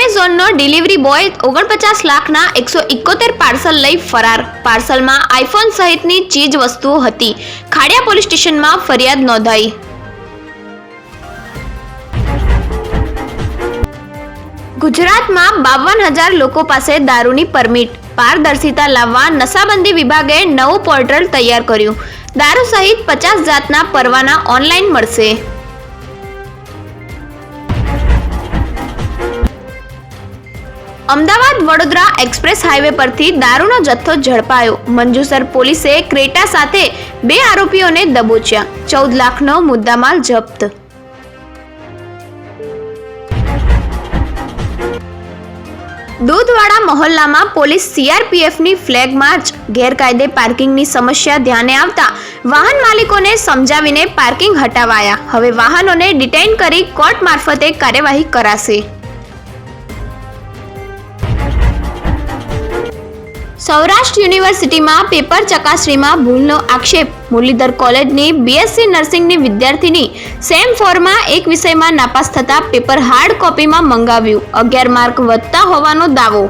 ઝોનનો delivery boy ઓગણપચાસ લાખના એકસો ઇકોતેર પાર્સલ લઈ ફરાર. પાર્સલમાં આઈફોન સહિતની ચીજ વસ્તુઓ હતી. ખાડિયા પોલીસ સ્ટેશનમાં ફરિયાદ નોંધાઈ. ગુજરાતમાં બાવન હજાર લોકો પાસે દારૂની પરમિટ. પારદર્શિતા લાવવા નશાબંધી વિભાગે નવું પોર્ટલ તૈયાર કર્યું. દારૂ સહિત પચાસ જાતના પરવાના ઓનલાઈન મળશે. અમદાવાદ વડોદરા એક્સપ્રેસ હાઈવે પરથી દારૂનો જથ્થો ઝડપાયો. મંજુસર પોલીસે ક્રેટા સાથે બે આરોપીઓને દબોચ્યા. ચૌદ લાખનો મુદ્દામાલ જપ્ત. દૂધવાડા મહોલ્લામાં પોલીસ સીઆરપીએફની ફ્લેગ માર્ચ. ગેરકાયદે પાર્કિંગની સમસ્યા ધ્યાને આવતા વાહન માલિકોને સમજાવીને પાર્કિંગ હટાવાયા. હવે વાહનોને ડિટેઇન કરી કોર્ટ મારફતે કાર્યવાહી કરાશે. સૌરાષ્ટ્ર યુનિવર્સિટીમાં પેપર ચકાસણીમાં ભૂલનો આક્ષેપ. મુરલીધર કોલેજની બીએસસી નર્સિંગની વિદ્યાર્થીની સેમ ફોરમાં એક વિષયમાં નાપાસ થતાં પેપર હાર્ડ કોપીમાં મંગાવ્યું. અગિયાર માર્ક વધતા હોવાનો દાવો.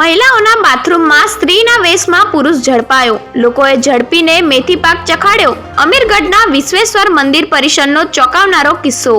મહિલાઓના બાથરૂમમાં સ્ત્રીના વેશમાં પુરુષ ઝડપાયો. લોકોએ ઝડપીને મેથી પાક ચખાડ્યો. અમીરગઢના વિશ્વેશ્વર મંદિર પરિસરનો ચોંકાવનારો કિસ્સો.